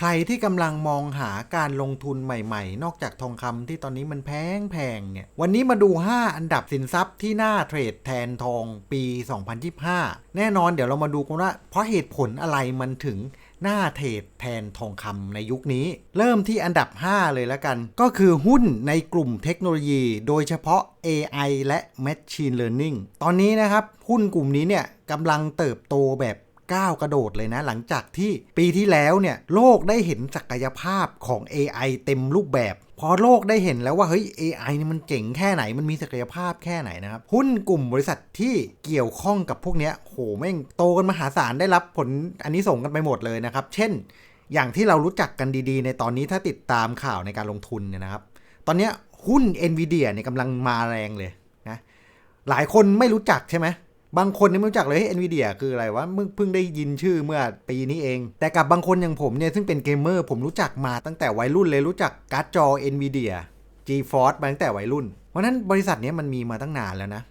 ใครที่กำลังมองหาการลงทุนใหม่ๆ นอกจากทองคำที่ตอนนี้มันแพงแพงๆเนี่ย วันนี้มาดู 5 อันดับสินทรัพย์ที่น่าเทรดแทนทองปี 2025 แน่นอนเดี๋ยวเรามาดูกันว่า เพราะเหตุผลอะไรมันถึงน่าเทรดแทนทองคำในยุคนี้ เริ่มที่อันดับ 5 เลยแล้วกัน ก็คือหุ้นในกลุ่มเทคโนโลยี โดยเฉพาะ AI และ Machine Learning ตอนนี้นะครับ หุ้นกลุ่มนี้เนี่ยกำลังเติบโตแบบ ก้าวกระโดดเลยนะ หลังจากที่ปีที่แล้วเนี่ยโลกได้เห็นศักยภาพของ AI เต็มรูปแบบ พอโลกได้เห็นแล้วว่าเฮ้ย AI นี่มันเจ๋งแค่ไหนมันมีศักยภาพแค่ไหนนะครับ หุ้นกลุ่มบริษัทที่เกี่ยวข้องกับพวกเนี้ยโหแม่งโตกันมหาศาลได้รับผลอันนี้ส่งกันไปหมดเลยนะครับ เช่น อย่างที่เรารู้จักกันดีๆ ในตอนนี้ถ้าติดตามข่าวในการลงทุนเนี่ยนะครับ ตอนเนี้ยหุ้น NVIDIA เนี่ยกำลังมาแรงเลยนะหลายคนไม่รู้จักใช่ไหม บางคนนี่ไม่รู้จักเลยเฮ้ย NVIDIA คืออะไรวะมึงเพิ่งได้ยินชื่อเมื่อปีนี้เอง แต่กับบางคนอย่างผมเนี่ย ซึ่งเป็นเกมเมอร์ผมรู้จักมาตั้งแต่วัยรุ่นเลยรู้จักการ์ดจอ NVIDIA GeForce มาตั้งแต่วัยรุ่น เพราะนั้นบริษัทนี้มันมีมาตั้งนานแล้วนะ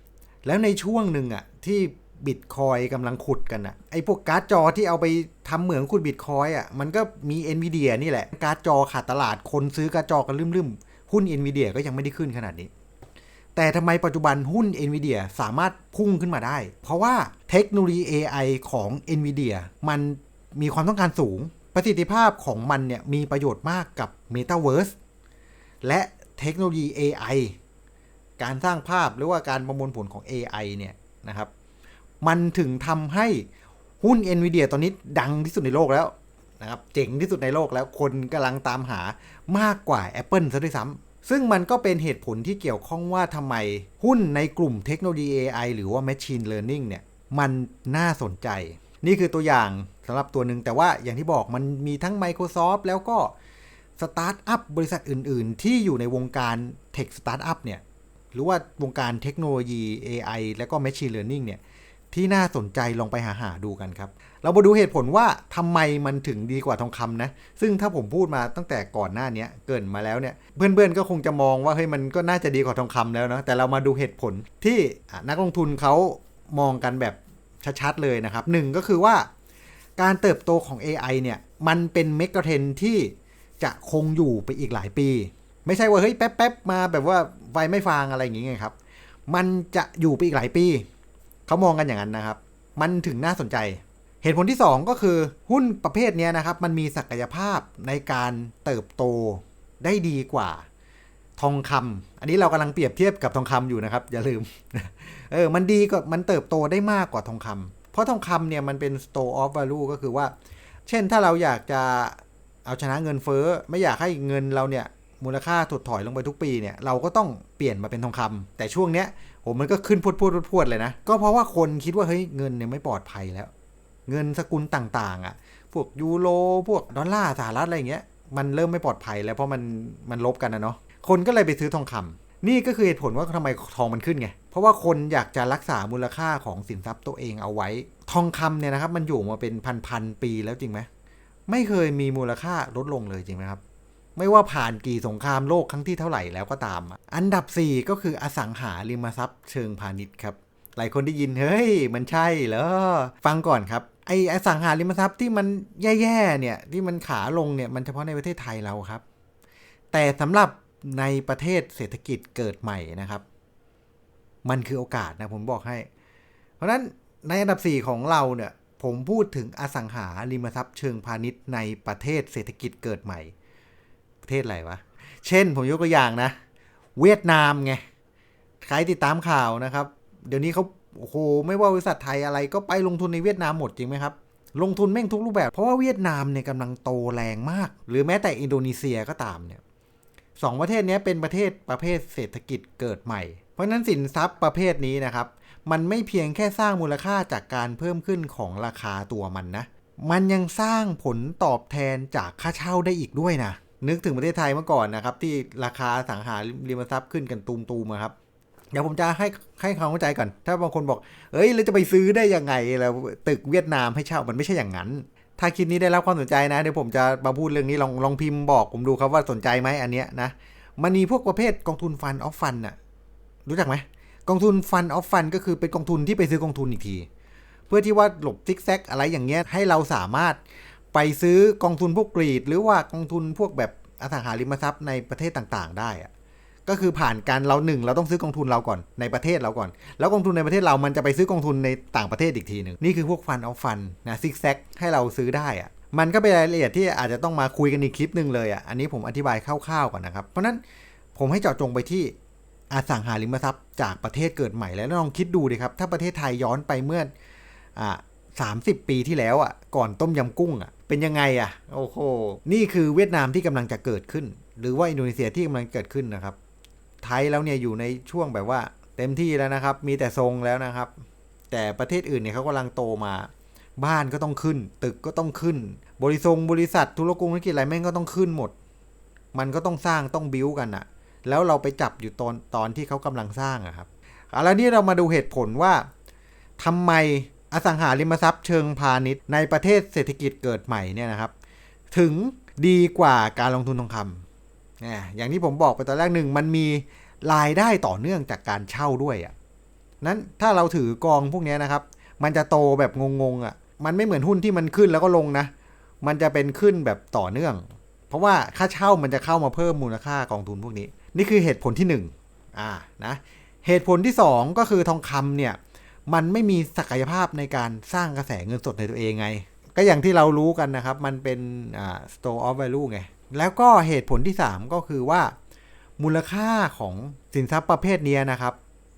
แล้วในช่วงหนึ่งอะที่บิตคอยกำลังขุดกันอะไอพวกการ์ดจอที่เอาไปทำเหมืองขุดบิตคอยอะมันก็มี NVIDIA นี่แหละการ์ดจอขาดตลาดคนซื้อการ์ดจอกันลืมๆหุ้น NVIDIA ก็ยังไม่ได้ขึ้นขนาดนี้ แต่ทำไมปัจจุบันหุ้น NVIDIA สามารถพุ่งขึ้นมาได้ เพราะว่าเทคโนโลยี AI ของ NVIDIA มันมีความต้องการสูง ประสิทธิภาพของมันเนี่ยมีประโยชน์มากกับ Metaverse และเทคโนโลยี AI การสร้างภาพหรือว่าการประมวลผลของ AI เนี่ยนะครับ มันถึงทำให้หุ้น NVIDIA ตอนนี้ดังที่สุดในโลกแล้วนะครับ เจ๋งที่สุดในโลกแล้วคนกำลังตามหามากกว่า Apple ซะด้วยซ้ำ ซึ่งมันก็เป็นเหตุผลที่เกี่ยวข้องว่าทำไมหุ้นในกลุ่มเทคโนโลยี AI หรือว่า Machine Learning เนี่ยมันน่าสนใจ นี่คือตัวอย่างสำหรับตัวหนึ่งแต่ว่าอย่างที่บอกมันมีทั้ง Microsoft แล้วก็สตาร์ทอัพบริษัทอื่น ๆ ที่อยู่ในวงการเทคสตาร์ทอัพเนี่ยหรือว่าวงการเทคโนโลยี AI แล้วก็ Machine Learning เนี่ย ที่น่าสนใจลองไปหาหาดูกันครับ เรามาดูเหตุผลว่าทำไมมันถึงดีกว่าทองคำนะ ซึ่งถ้าผมพูดมาตั้งแต่ก่อนหน้านี้เกินมาแล้วเนี่ย เพื่อนๆก็คงจะมองว่าเฮ้ยมันก็น่าจะดีกว่าทองคำแล้วนะแต่เรามาดูเหตุผลที่นักลงทุนเขามองกันแบบชัดๆเลยนะครับหนึ่งก็คือว่าการเติบโตของ AI เนี่ยมันเป็นเมกะเทรนที่จะคงอยู่ไปอีกหลายปี ไม่ใช่ว่าเฮ้ยแป๊บๆมาแบบว่าไฟไม่ฟางอะไรอย่างเงี้ไงครับ มันจะอยู่ไปอีกหลายปี เขามองกันอย่างนั้นนะครับ มันถึงน่าสนใจ เหตุผลที่ 2 ก็คือหุ้นประเภทนี้นะครับ มันมีศักยภาพในการเติบโตได้ดีกว่า ทองคำอันนี้เรากำลังเปรียบเทียบกับทองคำอยู่นะครับ อย่าลืม เออ มันดีกว่ามันเติบโตได้มากกว่าทองคำเพราะทองคำเนี่ยมันเป็น store of value ก็คือว่า เช่นถ้าเราอยากจะเอาชนะเงินเฟ้อ ไม่อยากให้เงินเราเนี่ย มูลค่าถดถอยลงไปทุกปีเนี่ยเราก็ต้องเปลี่ยนมาเป็นทองคำแต่ช่วงเนี้ยผมมันก็ขึ้นพวดพวดพวดเลยนะ ก็เพราะว่าคนคิดว่าเฮ้ยเงินเนี่ยไม่ปลอดภัยแล้ว เงินสกุลต่างๆ อะ พวกยูโรพวกดอลลาร์สหรัฐอะไรเงี้ยมันเริ่มไม่ปลอดภัยแล้วเพราะมันมันลบกันนะเนาะคนก็เลยไปซื้อทองคำนี่ก็คือเหตุผลว่าทำไมทองมันขึ้นไงเพราะว่าคนอยากจะรักษามูลค่าของสินทรัพย์ตัวเองเอาไว้ ทองคำเนี่ยนะครับมันอยู่มาเป็นพันๆปีแล้วจริงไหมไม่เคยมีมูลค่าลดลงเลยจริงไหมครับ ไม่ว่าผ่านกี่สงครามโลกครั้งที่เท่าไหร่แล้วก็ตาม อันดับ 4 ก็คืออสังหาริมทรัพย์เชิงพาณิชย์ครับ หลายคนได้ยิน เฮ้ย มันใช่เหรอ ฟังก่อนครับ ไออสังหาริมทรัพย์ที่มันแย่ๆเนี่ย ที่มันขาลงเนี่ยมันเฉพาะในประเทศไทยเราครับ แต่สำหรับในประเทศเศรษฐกิจเกิดใหม่นะครับ มันคือโอกาสนะผมบอกให้ เพราะฉะนั้นในอันดับ 4 ของเราเนี่ยผมพูดถึงอสังหาริมทรัพย์เชิงพาณิชย์ในประเทศเศรษฐกิจเกิดใหม่ ประเทศอะไรวะ เช่นผมยกตัวอย่างนะ เวียดนามไง ใครติดตามข่าวนะครับ เดี๋ยวนี้เขาโอ้โหไม่ว่าบริษัทไทยอะไรก็ไปลงทุนในเวียดนามหมดจริงไหมครับ ลงทุนแม่งทุกรูปแบบ เพราะว่าเวียดนามเนี่ยกำลังโตแรงมาก หรือแม้แต่อินโดนีเซียก็ตามเนี่ยสองประเทศนี้เป็นประเทศประเภทเศรษฐกิจเกิดใหม่ เพราะฉะนั้นสินทรัพย์ประเภทนี้นะครับ มันไม่เพียงแค่สร้างมูลค่าจากการเพิ่มขึ้นของราคาตัวมันนะ มันยังสร้างผลตอบแทนจากค่าเช่าได้อีกด้วยนะ นึกถึงประเทศไทยเมื่อก่อนนะครับ ที่ราคาสังหาริมทรัพย์ขึ้นกันตูมๆครับเดี๋ยวผมจะให้ให้ความเข้าใจก่อน ถ้าบางคนบอก เอ้ยเราจะไปซื้อได้ยังไงแล้วตึกเวียดนามให้เช่ามันไม่ใช่อย่างนั้น ถ้าคลิปนี้ได้รับความสนใจนะเดี๋ยวผมจะมาพูดเรื่องนี้ลองลองพิมพ์บอกผมดูครับว่าสนใจไหมอันเนี้ยนะมันมีพวกประเภทกองทุนฟันออฟฟันน่ะรู้จักไหมกองทุนฟันออฟฟันก็คือเป็นกองทุนที่ไปซื้อกองทุนอีกที เพื่อที่ว่าหลบซิกแซกอะไรอย่างเงี้ยให้เราสามารถ ไปซื้อกองทุนพวกกรีด หรือว่ากองทุนพวกแบบอสังหาริมทรัพย์ในประเทศต่างๆ ได้อะก็คือผ่านการเราหนึ่งเราต้องซื้อกองทุนเราก่อนในประเทศเราก่อน แล้วกองทุนในประเทศเรามันจะไปซื้อกองทุนในต่างประเทศอีกทีหนึ่งนี่คือพวกฟันเอาฟันนะซิกแซกให้เราซื้อได้อะมันก็เป็นรายละเอียดที่อาจจะต้องมาคุยกันอีกคลิปหนึ่งเลยอะอันนี้ผมอธิบายคร่าวๆก่อนนะครับ เพราะนั้นผมให้เจาะจงไปที่อสังหาริมทรัพย์จากประเทศเกิดใหม่แล้วลองคิดดูดิครับ ถ้าประเทศไทยย้อนไปเมื่อสามสิบปีที่แล้วอะก่อนต้มยำกุ้งอะ เป็นยังไงอะโอ้โหนี่คือเวียดนามที่กำลังจะเกิดขึ้น หรือว่าอินโดนีเซียที่กำลังเกิดขึ้นนะครับ ไทยแล้วเนี่ยอยู่ในช่วงแบบว่า เต็มที่แล้วนะครับ มีแต่ทรงแล้วนะครับ แต่ประเทศอื่นเนี่ยเขากำลังโตมา บ้านก็ต้องขึ้น ตึกก็ต้องขึ้น บริษัทบริษัทธุรกงธุรกิจอะไรแม่งก็ต้องขึ้นหมด มันก็ต้องสร้างต้องบิ้วกันอะแล้วเราไปจับอยู่ตอนตอนที่เขากำลังสร้างอะครับเอาแล้วนี่เรามาดูเหตุผลว่าทำไม อสังหาริมทรัพย์เชิงพาณิชย์ในประเทศเศรษฐกิจเกิดใหม่เนี่ยนะครับ ถึงดีกว่าการลงทุนทองคำเนี่ยอย่างที่ผมบอกไปตอนแรกหนึ่งมันมีรายได้ต่อเนื่องจากการเช่าด้วยอะนั้นถ้าเราถือกองพวกนี้นะครับ มันจะโตแบบงงๆอะ่ะ มันไม่เหมือนหุ้นที่มันขึ้นแล้วก็ลงนะ มันจะเป็นขึ้นแบบต่อเนื่อง เพราะว่าค่าเช่ามันจะเข้ามาเพิ่มมูลค่ากองทุนพวกนี้ นี่คือเหตุผลที่1อ่านะเหตุผลที่ 2 ก็คือทองคำเนี่ย มันไม่มีศักยภาพในการสร้างกระแสเงินสดในตัวเองไง ก็อย่างที่เรารู้กันนะครับ มันเป็นอ่า store of value ไง แล้วก็เหตุผลที่ 3 ก็คือว่า มูลค่าของสินทรัพย์ประเภทนี้นะครับ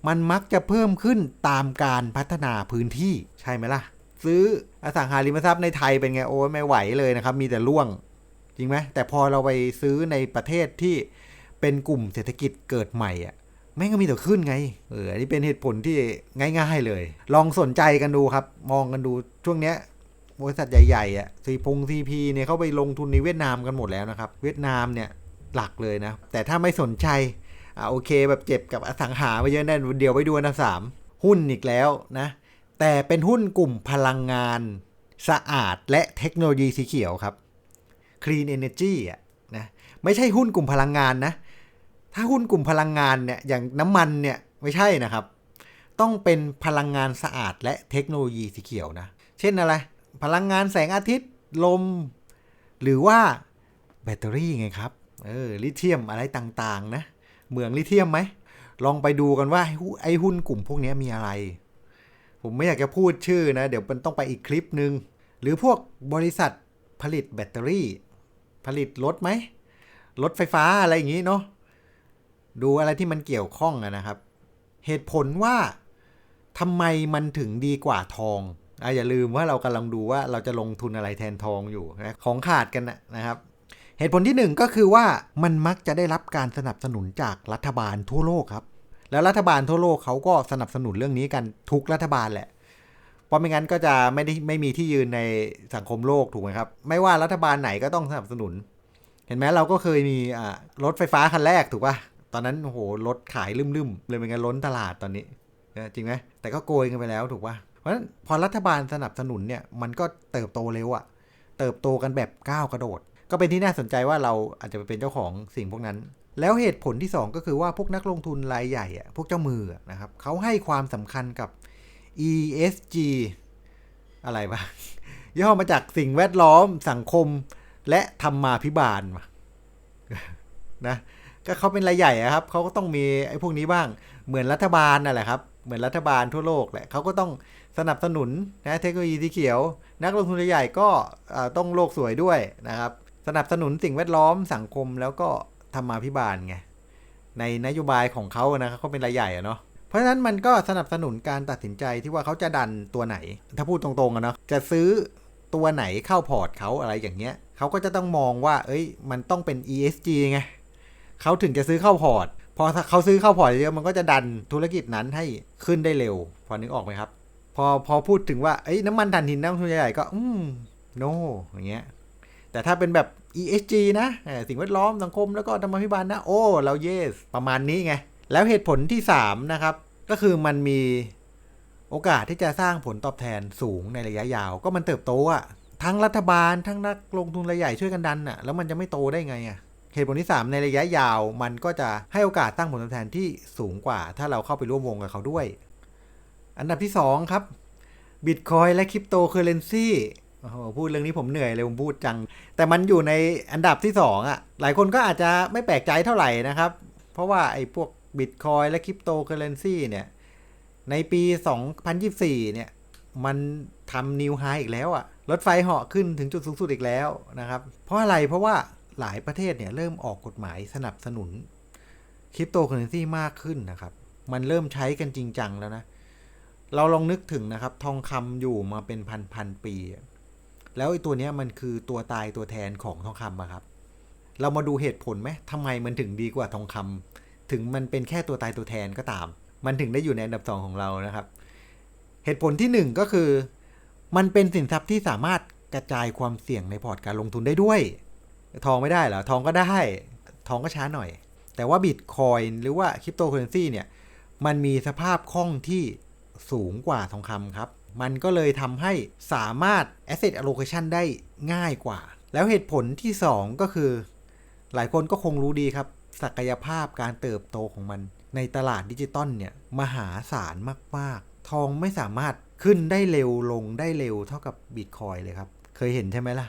มันมักจะเพิ่มขึ้นตามการพัฒนาพื้นที่ใช่ไหมล่ะ ซื้ออสังหาริมทรัพย์ในไทยเป็นไงโอ้ยไม่ไหวเลยนะครับ มีแต่ร่วงจริงไหมแต่พอเราไปซื้อในประเทศที่เป็นกลุ่มเศรษฐกิจเกิดใหม่อะ แม่งก็มีแต่ขึ้นไง เอออันนี้เป็นเหตุผลที่ง่าย ๆเลย ลองสนใจกันดูครับ มองกันดูช่วงเนี้ยบริษัทใหญ่ๆอะซีพงซีพีเนี่ยเขาไปลงทุนในเวียดนามกันหมดแล้วนะครับ เวียดนามเนี่ยหลักเลยนะ แต่ถ้าไม่สนใจอ่าโอเคแบบเจ็บกับอสังหาไปเยอะแน่เดี๋ยวไปดูอันดับสามหุ้นอีกแล้วนะ แต่เป็นหุ้นกลุ่มพลังงานสะอาดและเทคโนโลยีสีเขียวครับ Clean Energy อะนะไม่ใช่หุ้นกลุ่มพลังงานนะ ถ้าหุ้นกลุ่มพลังงานเนี่ยอย่างน้ำมันเนี่ยไม่ใช่นะครับ ต้องเป็นพลังงานสะอาดและเทคโนโลยีสีเขียวนะ เช่นอะไร พลังงานแสงอาทิตย์ลม หรือว่าแบตเตอรี่ไงครับเออลิเธียมอะไรต่างๆนะเหมืองลิเธียมไหมลองไปดูกันว่าไอ้หุ้นกลุ่มพวกนี้มีอะไร ผมไม่อยากจะพูดชื่อนะ เดี๋ยวมันต้องไปอีกคลิปหนึ่งหรือพวกบริษัทผลิตแบตเตอรี่ ผลิตรถไหมรถไฟฟ้าอะไรอย่างนี้เนาะ ดูอะไรที่มันเกี่ยวข้องนะครับ เหตุผลว่าทำไมมันถึงดีกว่าทองอะอย่าลืมว่าเรากำลังดูว่าเราจะลงทุนอะไรแทนทองอยู่นะของขาดกันนะครับ เหตุผลที่หนึ่งก็คือว่ามันมักจะได้รับการสนับสนุนจากรัฐบาลทั่วโลกครับ แล้วรัฐบาลทั่วโลกเขาก็สนับสนุนเรื่องนี้กันทุกรัฐบาลแหละเพราะไม่งั้นก็จะไม่ได้ไม่มีที่ยืนในสังคมโลกถูกไหมครับ ไม่ว่ารัฐบาลไหนก็ต้องสนับสนุน เห็นไหมเราก็เคยมีรถไฟฟ้าคันแรกถูกปะ ตอนนั้นโหรถขายลืมๆเลยเป็นไงล้นตลาดตอนนี้จริงไหมแต่ก็โกยกันไปแล้วถูกป่ะเพราะฉะนั้นพอรัฐบาลสนับสนุนเนี่ยมันก็เติบโตเร็วอะเติบโตกันแบบก้าวกระโดด ก็เป็นที่น่าสนใจว่าเราอาจจะไปเป็นเจ้าของสิ่งพวกนั้น แล้วเหตุผลที่ 2 ก็คือว่าพวกนักลงทุนรายใหญ่อะพวกเจ้ามือนะครับเขาให้ความสำคัญกับ ESG อะไรบ้างย่อมาจากสิ่งแวดล้อมสังคมและธรรมาภิบาลนะ ก็เขาเป็นรายใหญ่ครับเขาก็ต้องมีไอ้พวกนี้บ้างเหมือนรัฐบาลนั่นแหละครับเหมือนรัฐบาลทั่วโลกแหละเขาก็ต้องสนับสนุนนะเทคโนโลยีสีเขียว นักลงทุนรายใหญ่ก็ต้องโลกสวยด้วยนะครับ สนับสนุนสิ่งแวดล้อมสังคมแล้วก็ธรรมาภิบาลไงในนโยบายของเขานะครับเขาเป็นรายใหญ่อะเนาะเพราะฉะนั้นมันก็สนับสนุนการตัดสินใจที่ว่าเขาจะดันตัวไหน ถ้าพูดตรงๆอะเนาะจะซื้อตัวไหนเข้าพอร์ตเขาอะไรอย่างเงี้ยเขาก็จะต้องมองว่า เอ้ย มันต้องเป็น ESG ไง เขาถึงจะซื้อเข้าพอร์ต พอเขาซื้อเข้าพอร์ตเยอะมันก็จะดันธุรกิจนั้นให้ขึ้นได้เร็ว พอนึกออกไหมครับ พอพอพูดถึงว่าเอ้ยน้ำมันถ่านหินน้ำทุนใหญ่ก็ อืม no อย่างเงี้ย แต่ถ้าเป็นแบบ ESG นะสิ่งแวดล้อมสังคมแล้วก็ธรรมาภิบาลนะ โอ้เรา yes ประมาณนี้ไง แล้วเหตุผลที่ 3 นะครับ ก็คือมันมีโอกาสที่จะสร้างผลตอบแทนสูงในระยะยาว ก็มันเติบโตอะทั้งรัฐบาลทั้งนักลงทุนรายใหญ่ช่วยกันดันอะแล้วมันจะไม่โตได้ไงอะ เหตุผลที่ 3 ในระยะยาวมันก็จะให้โอกาสตั้งผลตอบแทนที่สูงกว่า ถ้าเราเข้าไปร่วมวงกับเขาด้วย อันดับที่ 2 ครับบิตคอยและคริปโตเคอเรนซีโอ้โหพูดเรื่องนี้ผมเหนื่อยเลย ผมพูดจัง แต่มันอยู่ในอันดับที่สองอะ หลายคนก็อาจจะไม่แปลกใจเท่าไหร่นะครับ เพราะว่าไอ้พวกบิตคอยและคริปโตเคอเรนซีเนี่ย ในปี 2024 เนี่ย มันทำนิวไฮอีกแล้วอะ รถไฟเหาะขึ้นถึงจุดสูงสุดอีกแล้วนะครับ เพราะอะไรเพราะว่า หลายประเทศเนี่ยเริ่มออกกฎหมายสนับสนุนคริปโตเคอเรนซีมากขึ้นนะครับ มันเริ่มใช้กันจริงจังแล้วนะ เราลองนึกถึงนะครับ ทองคำอยู่มาเป็นพันพันปี แล้วไอ้ตัวนี้มันคือตัวตายตัวแทนของทองคำอะครับ เรามาดูเหตุผลไหมทำไมมันถึงดีกว่าทองคำถึงมันเป็นแค่ตัวตายตัวแทนก็ตาม มันถึงได้อยู่ในอันดับสองของเรานะครับ เหตุผลที่หนึ่งก็คือ มันเป็นสินทรัพย์ที่สามารถกระจายความเสี่ยงในพอร์ตการลงทุนได้ด้วย ทองไม่ได้เหรอ ทองก็ได้ ทองก็ช้าหน่อย แต่ว่าบิตคอยหรือว่าคริปโตเคอเรนซีเนี่ย มันมีสภาพคล่องที่สูงกว่าทองคำครับ มันก็เลยทำให้สามารถ asset allocation ได้ง่ายกว่า แล้วเหตุผลที่ 2 ก็คือ หลายคนก็คงรู้ดีครับ ศักยภาพการเติบโตของมัน ในตลาดดิจิตอลเนี่ยมหาศาลมากๆ ทองไม่สามารถขึ้นได้เร็วลงได้เร็วเท่ากับบิตคอยเลยครับ เคยเห็นใช่ไหมล่ะ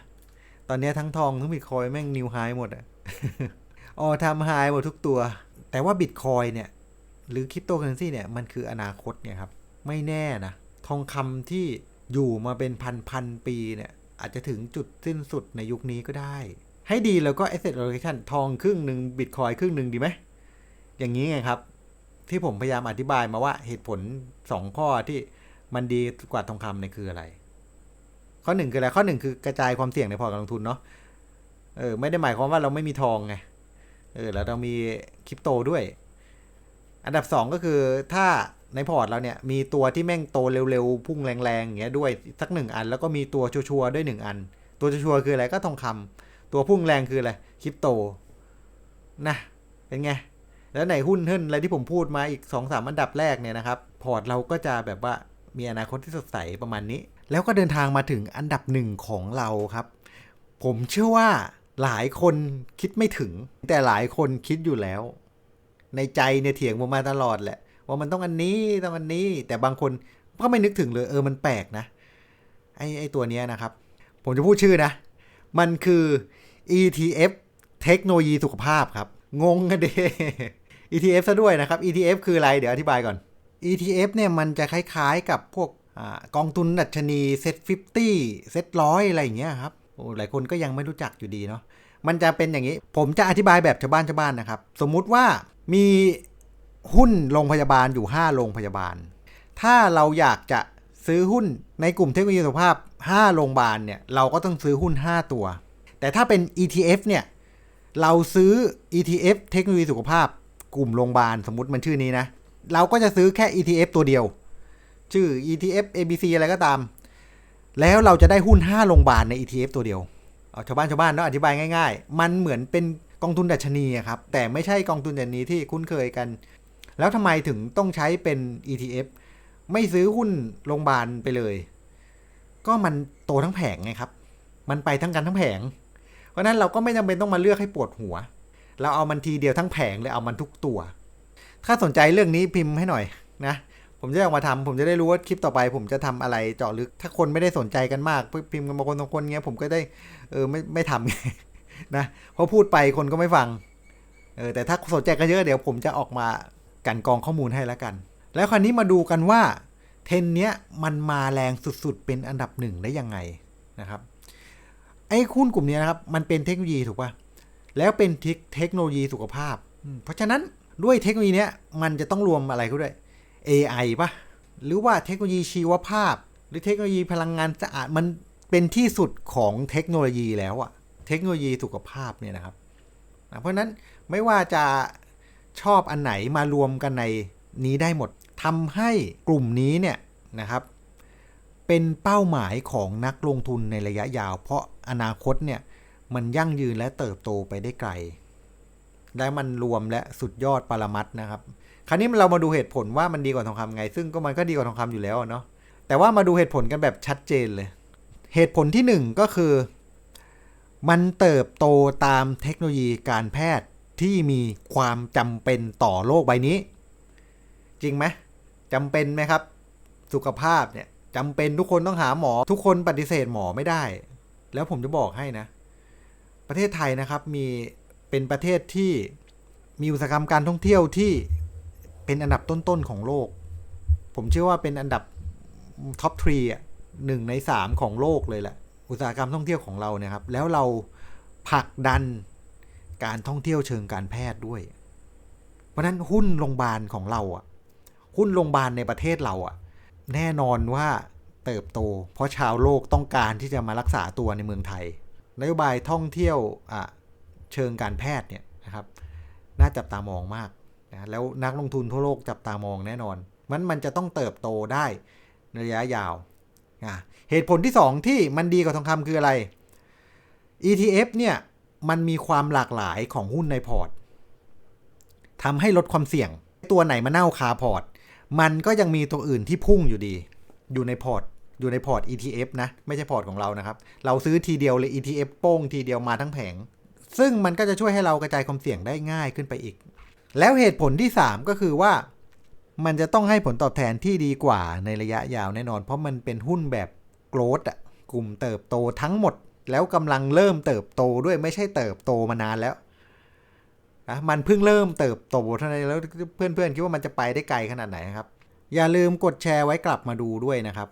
ตอนนี้ทั้งทองทั้งบิตคอยแม่งนิวไฮหมดอะออทำไฮหมดทุกตัว แต่ว่าบิตคอยเนี่ย หรือคริปโตเคอเรนซีเนี่ย มันคืออนาคตเนี่ยครับ ไม่แน่นะ ทองคำที่อยู่มาเป็นพันพันปีเนี่ย อาจจะถึงจุดสิ้นสุดในยุคนี้ก็ได้ ให้ดีแล้วก็ asset allocation ทองครึ่งหนึ่งบิตคอยครึ่งหนึ่งดีไหม อย่างนี้ไงครับ ที่ผมพยายามอธิบายมาว่าเหตุผล 2 ข้อที่มันดีกว่าทองคำเนี่ยคืออะไร ข้อหนึ่งคืออะไรข้อหนึ่งคือกระจายความเสี่ยงในพอร์ตการลงทุนเนาะเออไม่ได้หมายความว่าเราไม่มีทองไงเออแล้วเรามีคริปโตด้วย อันดับ 2 ก็คือถ้าในพอร์ตเราเนี่ยมีตัวที่แม่งโตเร็วๆ พุ่งแรงๆอย่างเงี้ยด้วยสักหนึ่งอัน แล้วก็มีตัวชัวร์ๆด้วยหนึ่งอัน ตัวชัวร์ๆคืออะไรก็ทองคำตัวพุ่งแรงคืออะไรคริปโตนะเป็นไง แล้วไหนหุ้นเฮิ่นอะไรที่ผมพูดมาอีก2อสามอันดับแรกเนี่ยนะครับ พอร์ตเราก็จะแบบว่ามีอนาคตที่สดใสประมาณนี้ แล้วก็เดินทางมาถึงอันดับหนึ่งของเราครับ ผมเชื่อว่าหลายคนคิดไม่ถึง แต่หลายคนคิดอยู่แล้ว ในใจเนี่ยเถียงผมมาตลอดแหละ ว่ามันต้องอันนี้ต้องอันนี้ แต่บางคนก็ไม่นึกถึงเลย เออมันแปลกนะไอ้ไอ้ตัวเนี้ยนะครับ ผมจะพูดชื่อนะ มันคือ ETF เทคโนโลยีสุขภาพครับ งงกันเด ETF ซะด้วยนะครับ ETF คืออะไร เดี๋ยวอธิบายก่อน ETF เนี่ยมันจะคล้ายๆกับพวก กองทุนดัชนีเซ็ต50เซ็ตร้อยอะไรอย่างเงี้ยครับโอ้หลายคนก็ยังไม่รู้จักอยู่ดีเนาะมันจะเป็นอย่างนี้ ผมจะอธิบายแบบชาวบ้านชาวบ้านนะครับ สมมุติว่ามีหุ้นโรงพยาบาลอยู่ 5 โรงพยาบาล ถ้าเราอยากจะซื้อหุ้นในกลุ่มเทคโนโลยีสุขภาพ 5 โรงพยาบาลเนี่ย เราก็ต้องซื้อหุ้น 5 ตัว แต่ถ้าเป็น ETF เนี่ย เราซื้อ ETF เทคโนโลยีสุขภาพ กลุ่มโรงพยาบาลสมมติมันชื่อนี้นะ เราก็จะซื้อแค่ ETF ตัวเดียว ชื่อ ETF ABC อะไรก็ตาม แล้วเราจะได้หุ้น 5 โรงพยาบาลใน ETF ตัวเดียวเอาชาวบ้านชาวบ้านเนาะอธิบายง่ายๆ มันเหมือนเป็นกองทุนดัชนีครับ แต่ไม่ใช่กองทุนดัชนีที่คุ้นเคยกัน แล้วทำไมถึงต้องใช้เป็น ETF ไม่ซื้อหุ้นโรงพยาบาลไปเลย ก็มันโตทั้งแผงไงครับ มันไปทั้งกันทั้งแผง เพราะฉะนั้นเราก็ไม่จำเป็นต้องมาเลือกให้ปวดหัว เราเอามันทีเดียวทั้งแผงเลยเอามันทุกตัว ถ้าสนใจเรื่องนี้พิมพ์ให้หน่อยนะ ผมจะออกมาทำผมจะได้รู้ว่าคลิปต่อไป ผมจะทำอะไรเจาะลึก ถ้าคนไม่ได้สนใจกันมากพิมพ์กันมาคนสองคนเงี้ยผมก็ได้เออไม่ไม่ทำไงนะเพราะพูดไปคนก็ไม่ฟังเออแต่ถ้าสนใจกันเยอะเดี๋ยวผมจะออกมากันกองข้อมูลให้แล้วกัน แล้วคราวนี้มาดูกันว่าเทรนเนี้ยมันมาแรงสุดๆ เป็นอันดับหนึ่งได้ยังไงนะครับไอ้หุ้นกลุ่มนี้นะครับมันเป็นเทคโนโลยีถูกป่ะแล้วเป็นเทคโนโลยีสุขภาพ เพราะฉะนั้นด้วยเทคโนโลยีเนี้ยมันจะต้องรวมอะไรก็ด้วย AI ปะหรือว่าเทคโนโลยีชีวภาพ หรือเทคโนโลยีพลังงานสะอาดมันเป็นที่สุดของเทคโนโลยีแล้วอะเทคโนโลยีสุขภาพเนี่ยนะครับ เพราะนั้นไม่ว่าจะชอบอันไหนมารวมกันในนี้ได้หมดทำให้กลุ่มนี้เนี่ยนะครับ เป็นเป้าหมายของนักลงทุนในระยะยาว เพราะอนาคตเนี่ยมันยั่งยืนและเติบโตไปได้ไกล และมันรวมและสุดยอดปรมัตนะครับ คราวนี้เรามาดูเหตุผลว่ามันดีกว่าทองคำไง ซึ่งก็มันก็ดีกว่าทองคำอยู่แล้วเนาะแต่ว่ามาดูเหตุผลกันแบบชัดเจนเลย เหตุผลที่หนึ่งก็คือ มันเติบโตตามเทคโนโลยีการแพทย์ที่มีความจำเป็นต่อโลกใบนี้ จริงไหมจำเป็นไหมครับ สุขภาพเนี่ยจำเป็นทุกคนต้องหาหมอ ทุกคนปฏิเสธหมอไม่ได้ แล้วผมจะบอกให้นะ ประเทศไทยนะครับมีเป็นประเทศที่มีอุตสาหกรรมการท่องเที่ยวที่ เป็นอันดับต้นๆของโลก ผมเชื่อว่าเป็นอันดับท็อปทรีอะหนึ่งในสามของโลกเลยแหละ อุตสาหกรรมท่องเที่ยวของเราเนี่ยครับ แล้วเราผลักดันการท่องเที่ยวเชิงการแพทย์ด้วย เพราะนั้นหุ้นโรงพยาบาลของเราอะ หุ้นโรงพยาบาลในประเทศเราอะ แน่นอนว่าเติบโต เพราะชาวโลกต้องการที่จะมารักษาตัวในเมืองไทยนโยบายท่องเที่ยวอะเชิงการแพทย์เนี่ยนะครับ น่าจับตามองมาก นะแล้วนักลงทุนทั่วโลกจับตามองแน่นอน มันมันจะต้องเติบโตได้ในระยะยาวอะเหตุผลที่ 2 ที่มันดีกว่าทองคำคืออะไร ETF เนี่ยมันมีความหลากหลายของหุ้นในพอร์ตทำให้ลดความเสี่ยง ตัวไหนมาเน่าคาพอร์ต มันก็ยังมีตัวอื่นที่พุ่งอยู่ดี อยู่ในพอร์ต อยู่ในพอร์ต ETF นะ ไม่ใช่พอร์ตของเรานะครับ เราซื้อทีเดียวเลย ETF โป้งทีเดียวมาทั้งแผง ซึ่งมันก็จะช่วยให้เรากระจายความเสี่ยงได้ง่ายขึ้นไปอีก แล้วเหตุผลที่ 3 ก็คือว่ามันจะต้องให้ผลตอบแทนที่ดีกว่าในระยะยาวแน่นอน เพราะมันเป็นหุ้นแบบโกลดอะกลุ่มเติบโตทั้งหมด แล้วกำลังเริ่มเติบโตด้วยไม่ใช่เติบโตมานานแล้วนะมันเพิ่งเริ่มเติบโตเท่านั้นแล้วเพื่อนๆคิดว่ามันจะไปได้ไกลขนาดไหนครับ อย่าลืมกดแชร์ไว้กลับมาดูด้วยนะครับ